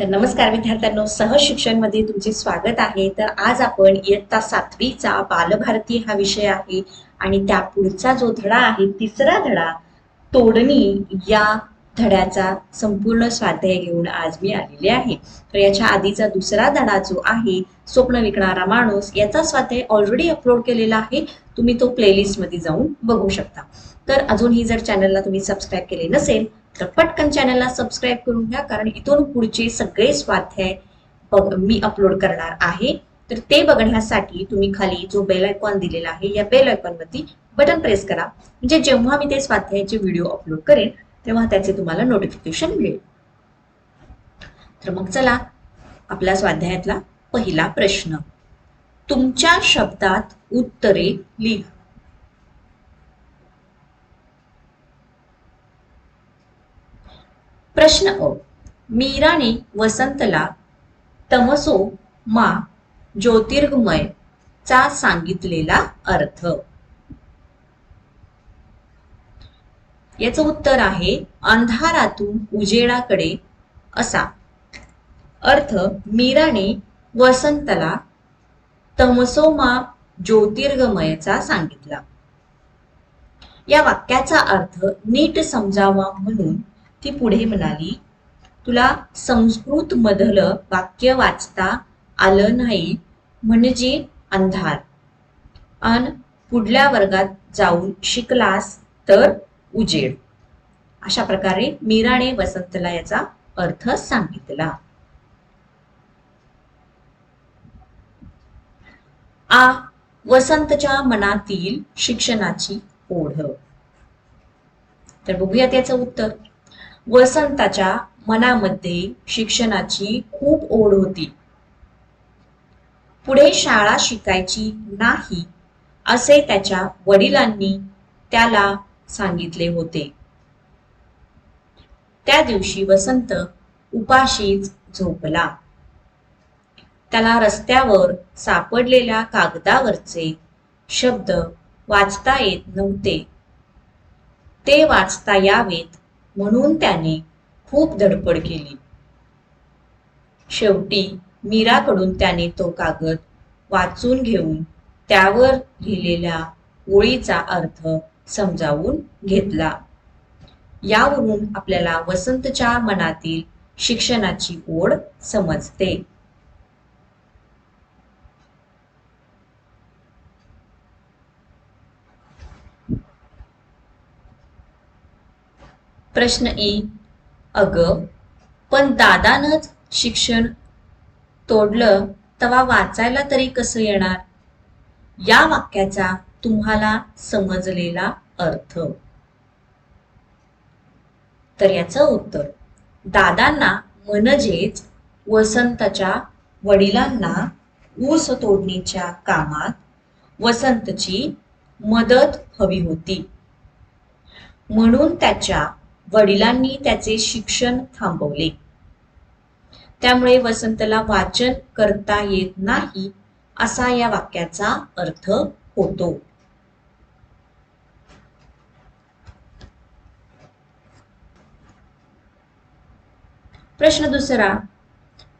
तर नमस्कार विद्यार्थ्यांनो सहज शिक्षणमध्ये तुमचे स्वागत आहे. तर आज आपण इयत्ता सातवीचा बालभारती हा विषय आहे आणि त्या पुढचा जो धडा आहे तिसरा धडा तोडणी या धड्याचा संपूर्ण स्वाध्याय घेऊन आज मी आलेले आहे. तर याच्या आधीचा दुसरा धडा जो आहे स्वप्न विकणारा माणूस याचा स्वाध्याय ऑलरेडी अपलोड केलेला आहे. तुम्ही तो प्लेलिस्टमध्ये जाऊन बघू शकता. तर अजूनही जर चॅनलला तुम्ही सबस्क्राईब केले नसेल तर पटकन चॅनलला सबस्क्राईब करून घ्या कारण इथून पुढचे सगळे स्वाध्याय मी अपलोड करणार आहे. तर ते बघण्यासाठी तुम्ही खाली जो बेल आयकॉन दिलेला आहे या बेल आयकॉनवरती बटन प्रेस करा. म्हणजे जेव्हा मी ते स्वाध्यायाचे व्हिडिओ अपलोड करेन तेव्हा त्याचे तुम्हाला नोटिफिकेशन मिळेल. तर मग चला आपल्या स्वाध्यायातला पहिला प्रश्न. तुमच्या शब्दात उत्तरे लिहा. प्रश्न अ. मीराने वसंतला तमसो मा ज्योतिर्गमय चा सांगितलेला अर्थ. याचं उत्तर आहे अंधारातून उजेडाकडे असा. अर्थ मीराने वसंतला तमसोमा ज्योतिर्गमयचा सांगितला. या वाक्याचा अर्थ नीट समजावा म्हणून ती पुढे म्हणाली तुला संस्कृत मधलं वाक्य वाचता आलं नाही म्हणजे अंधार. अन पुढल्या वर्गात जाऊन शिकलास तर उजेड. अशा प्रकारे मीराने वसंतला याचा अर्थ सांगितला. आ वसंतच्या मनातील शिक्षणाची ओढ. तर बघूयात याचं उत्तर. वसंताच्या मनामध्ये शिक्षणाची खूप ओढ होती. पुढे शाळा शिकायची नाही असे त्याच्या वडिलांनी त्याला सांगितले होते. त्या दिवशी वसंत उपाशीच झोपला. त्याला रस्त्यावर सापडलेल्या कागदावरचे शब्द वाचता येत नव्हते. ते वाचता यावेत म्हणून त्याने खूप धडपड केली. शेवटी मीराकडून त्याने तो कागद वाचून घेऊन त्यावर लिहिलेल्या ओळीचा अर्थ समजावून घेतला. यावरून आपल्याला वसंतच्या मनातील शिक्षणाची ओढ समजते. प्रश्न ई. अग पण दादानच शिक्षण तोडलं तवा वाचायला तरी कसं येणार? या वाक्याचा तुम्हाला समजलेला अर्थ. तर याचं उत्तर दादांना म्हणजेच वसंतच्या वडिलांना ऊस तोडणीच्या कामात वसंतची मदत हवी होती. म्हणून त्याच्या वडिलांनी त्याचे शिक्षण थांबवले. त्यामुळे वसंतला वाचन करता येत नाही असा या वाक्याचा अर्थ होतो. प्रश्न दुसरा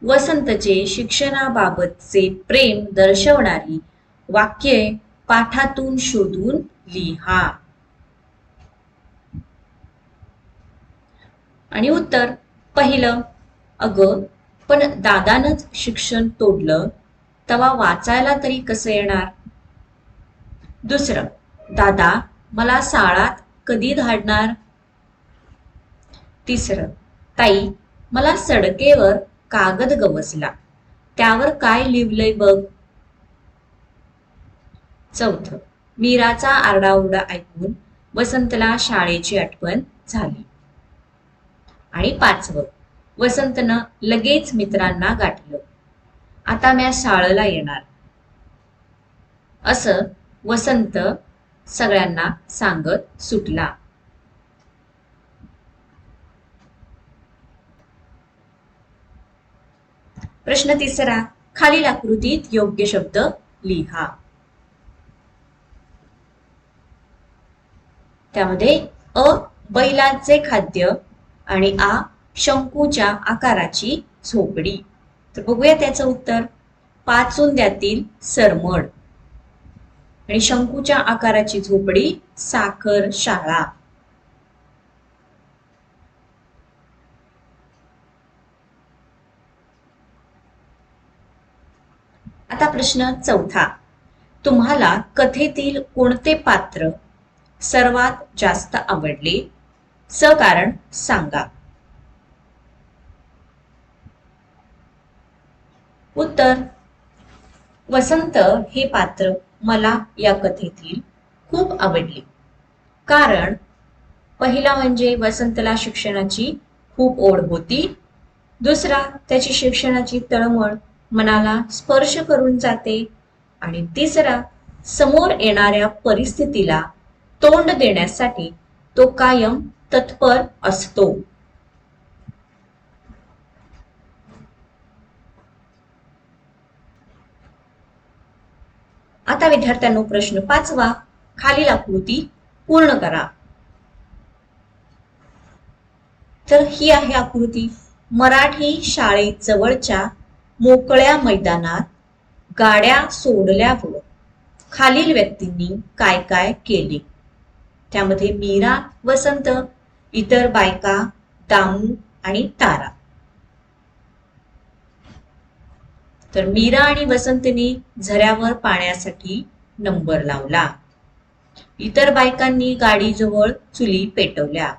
वसंतचे शिक्षणाबाबतचे प्रेम दर्शवणारी वाक्ये पाठातून शोधून लिहा. आणि उत्तर पहिलं अगं पण दादानच शिक्षण तोडलं तवा वाचायला तरी कसं येणार? दुसरं दादा मला साळात कधी धाडणार? तिसरं ताई मला सडकेवर कागद गवसला त्यावर काय लिहिलंय बघ? चौथं मीराचा आरडाओरडा ऐकून वसंतला शाळेची आठवण झाली. आणि पाचवं. वसंतनं लगेच मित्रांना गाठलं. आता म्या शाळेला येणार. असं वसंत सगळ्यांना सांगत सुटला. प्रश्न तिसरा खालील आकृतीत योग्य शब्द लिहा. त्यामध्ये अ बैलांचे खाद्य आणि आ शंकूच्या आकाराची झोपडी. तर बघूया त्याचं उत्तर. पाचोंद्यातील सरमड आणि शंकूच्या आकाराची झोपडी साखर शाळा. आता प्रश्न चौथा. तुम्हाला कथेतील कोणते पात्र सर्वात जास्त आवडले? स कारण सांगा. उत्तर वसंत हे पात्र मला या कथेतील खूप आवडले. कारण पहिला म्हणजे वसंतला शिक्षणाची खूप ओढ होती. दुसरा त्याची शिक्षणाची तळमळ मनाला स्पर्श करून जाते. आणि तिसरा समोर येणाऱ्या परिस्थितीला तोंड देण्यासाठी तो कायम तत्पर असतो. आता विद्यार्थ्यांनो प्रश्न पाचवा. खालील आकृती पूर्ण करा. तर ही आहे आकृती. मराठी शाळेत जवळच्या मोकळ्या मैदानात गाड्या सोडल्यावर खालील व्यक्तींनी काय काय केले? त्यामध्ये मीरा वसंत इतर बायका दामू आणि तारा. तर मीरा आणि वसंतनी झऱ्यावर पाण्यासाठी नंबर लावला. इतर बायकांनी गाडीजवळ चुली पेटवल्या.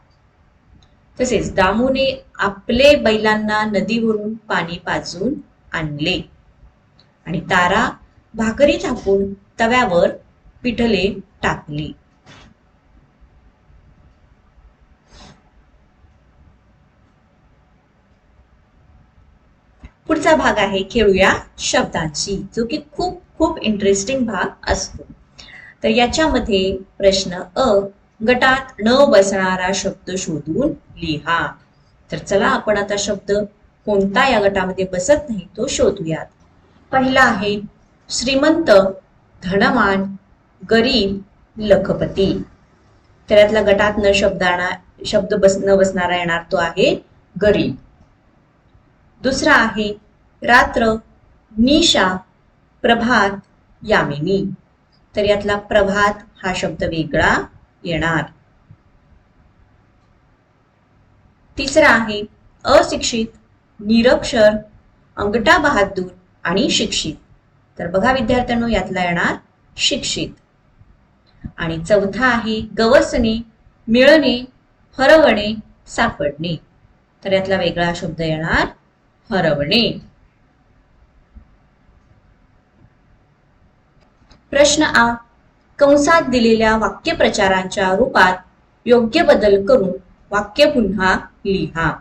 तसेच दामूने आपले बैलांना नदीवरून पाणी पाजून आणले. आणि तारा भाकरी थापून तव्यावर पिठले टाकले. पुढचा भाग आहे खेळूया शब्दाची जो की खूप खूप इंटरेस्टिंग भाग असतो. तर याच्यामध्ये प्रश्न अ गटात न बसणारा शब्द शोधून लिहा. तर चला आपण आता शब्द कोणता या गटामध्ये बसत नाही तो शोधूयात. पहिला आहे श्रीमंत धनवान गरीब लखपती. तर यातला गटात न शब्दाना शब्द बस न बसणारा येणार तो आहे गरीब. दुसरा आहे रात्र निशा प्रभात यामिनी. तर यातला प्रभात हा शब्द वेगळा येणार. तिसरा आहे अशिक्षित निरक्षर अंगठा बहादूर आणि शिक्षित. तर बघा विद्यार्थ्यांनो यातला येणार शिक्षित. आणि चौथा आहे गवसणे मिळणे हरवणे सापडणे. तर यातला वेगळा शब्द येणार हरवणे. प्रश्न आ. कंसात दिलेल्या वाक्यप्रचारांच्या रूपात योग्य बदल करून वाक्य पुन्हा लिहा.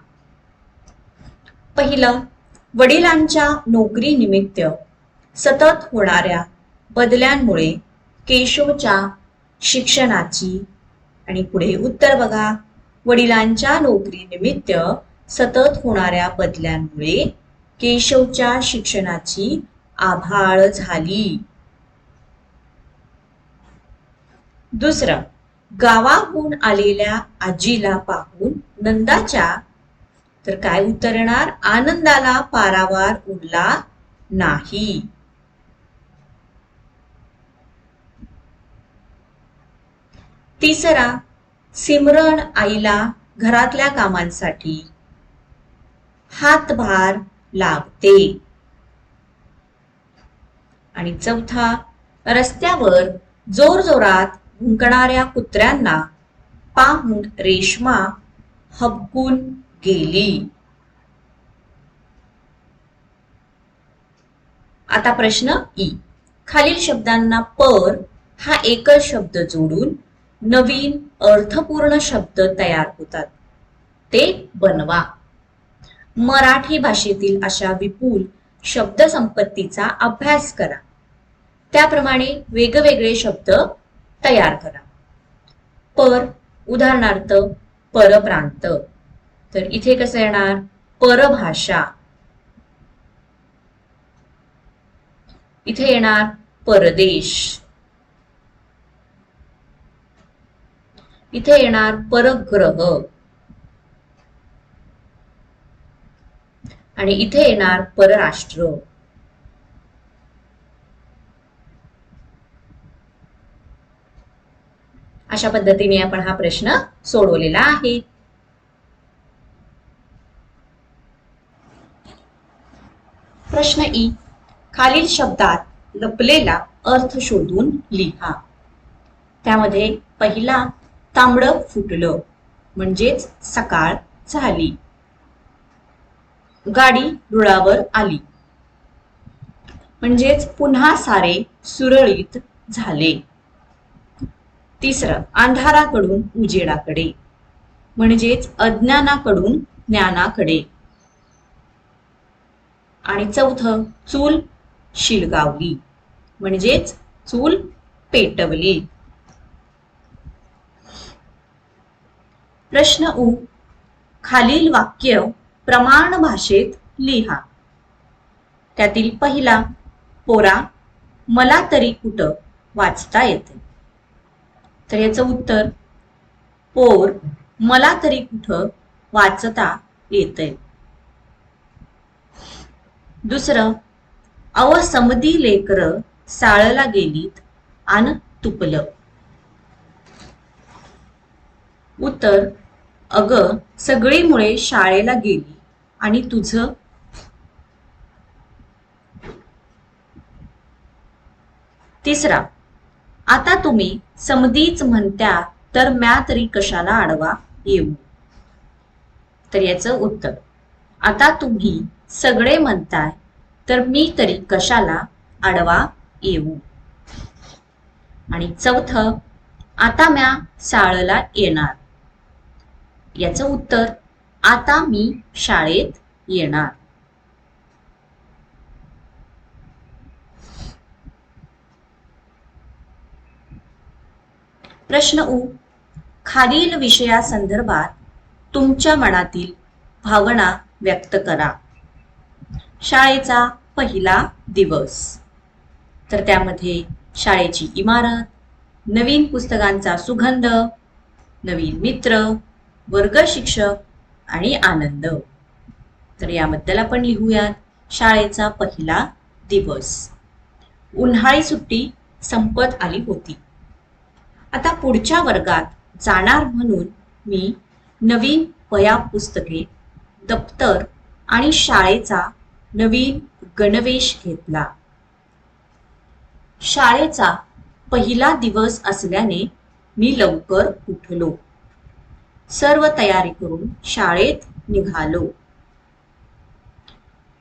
पहिलं वडिलांच्या नोकरी निमित्त सतत होणाऱ्या बदल्यांमुळे केशवच्या शिक्षणाची आणि पुढे उत्तर बघा. वडिलांच्या नोकरी निमित्त सतत होणाऱ्या बदल्यांमुळे केशवच्या शिक्षणाची आभाळ झाली. दुसरं गावाहून आलेल्या आजीला पाहून नंदाच्या तर काय उत्तर येणार आनंदाला पारावार उरला नाही. तिसरा सिमरन आईला घरातल्या कामांसाठी हातभार लागते आणि चौथा रस्त्यावर जोरजोरात भुंकणाऱ्या कुत्र्यांना पाहून रेश्मा हबकून गेली. आता प्रश्न ई. खालील शब्दांना पर हा एकच शब्द जोडून नवीन अर्थपूर्ण शब्द तयार होतात. ते बनवा. मराठी भाषेतील अशा विपुल शब्दसंपत्तीचा अभ्यास करा. त्याप्रमाणे वेगवेगळे शब्द तयार करा. पर उदाहरणार्थ परप्रांत. तर इथे कसं येणार? परभाषा. इथे येणार परदेश. इथे येणार परग्रह. आणि इथे येणार परराष्ट्र. अशा पद्धतीने आपण हा प्रश्न सोडवलेला आहे. प्रश्न ई. खालील शब्दात लपलेला अर्थ शोधून लिहा. त्यामध्ये पहिला तांबडं फुटलं म्हणजेच सकाळ झाली. गाडी रुळावर आली. म्हणजेच पुन्हा सारे सुरळीत झाले. तिसरं अंधाराकडून उजेडाकडे. म्हणजेच अज्ञानाकडून ज्ञानाकडे. आणि चौथं चूल शिलगावली म्हणजेच चूल पेटवली. प्रश्न उ खालील वाक्य प्रमाण भाषेत लिहा. त्यातील पहिला पोरा मला तरी कुठं वाचता येते? तर याचं उत्तर पोर मला तरी कुठं वाचता येतंय दुसरं अव समधी लेकर साळला गेलीत आन तुपलं. उत्तर अग सगळी मुळे शाळेला गेली आणि तुझं? तिसरा आता तुम्ही समधीच म्हणत्या तर म्या तरी कशाला आडवा येऊ? तर याचं उत्तर आता तुम्ही सगळे म्हणताय तर मी तरी कशाला आडवा येऊ? आणि चौथं आता म्या साळला येणार. याचं उत्तर आता मी शाळेत येणार. प्रश्न उ. खालील विषयासंदर्भात तुमच्या मनातील भावना व्यक्त करा. शाळेचा पहिला दिवस. तर त्यामध्ये शाळेची इमारत नवीन पुस्तकांचा सुगंध नवीन मित्र वर्ग शिक्षक आणि आनंद. तर याबद्दल आपण लिहूयात. शाळेचा पहिला दिवस. उन्हाळी सुट्टी संपत आली होती. आता पुढच्या वर्गात जाणार म्हणून मी नवीन वया पुस्तके दप्तर आणि शाळेचा नवीन गणवेश घेतला. शाळेचा पहिला दिवस असल्याने मी लवकर उठलो. सर्व तयारी करून शाळेत निघालो.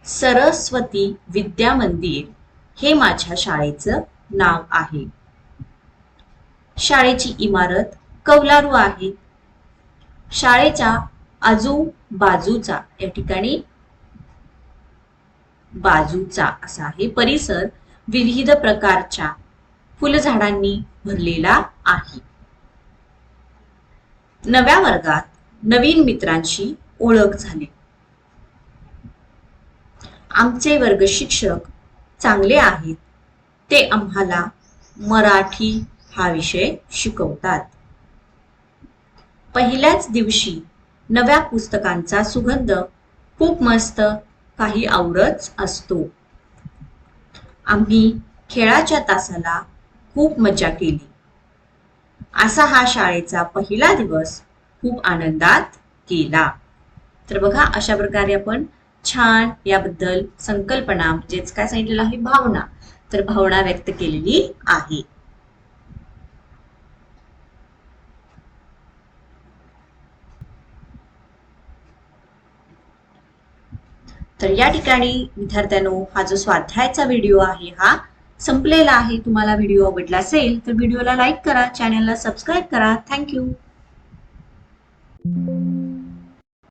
सरस्वती विद्या मंदिर हे माझ्या शाळेचं नाव आहे. शाळेची इमारत कौलारू आहे. शाळेच्या आजूबाजूचा या ठिकाणी बाजूचा असा आहे परिसर विविध प्रकारच्या फुलझाडांनी भरलेला आहे. नव्या वर्गात नवीन मित्रांशी ओळख झाली. आमचे वर्ग शिक्षक चांगले आहेत ते आम्हाला मराठी हा विषय शिकवतात. पहिल्याच दिवशी नव्या पुस्तकांचा सुगंध खूप मस्त काही आवडच असतो. आम्ही खेळाच्या तासाला खूप मजा केली. असा हा शाळेचा पहिला दिवस खूप आनंदात गेला. तर बघा अशा प्रकारे आपण छान याबद्दल संकल्पना म्हणजेच काय सांगितलेलं आहे? भावना. तर भावना व्यक्त केलेली आहे. तर या ठिकाणी विद्यार्थ्यांनो हा जो स्वाध्यायाचा व्हिडिओ आहे हा संपलेला आहे तुम्हाला व्हिडिओ आवडला असेल तर व्हिडिओला लाईक करा चॅनलला सबस्क्राईब करा. थँक्यू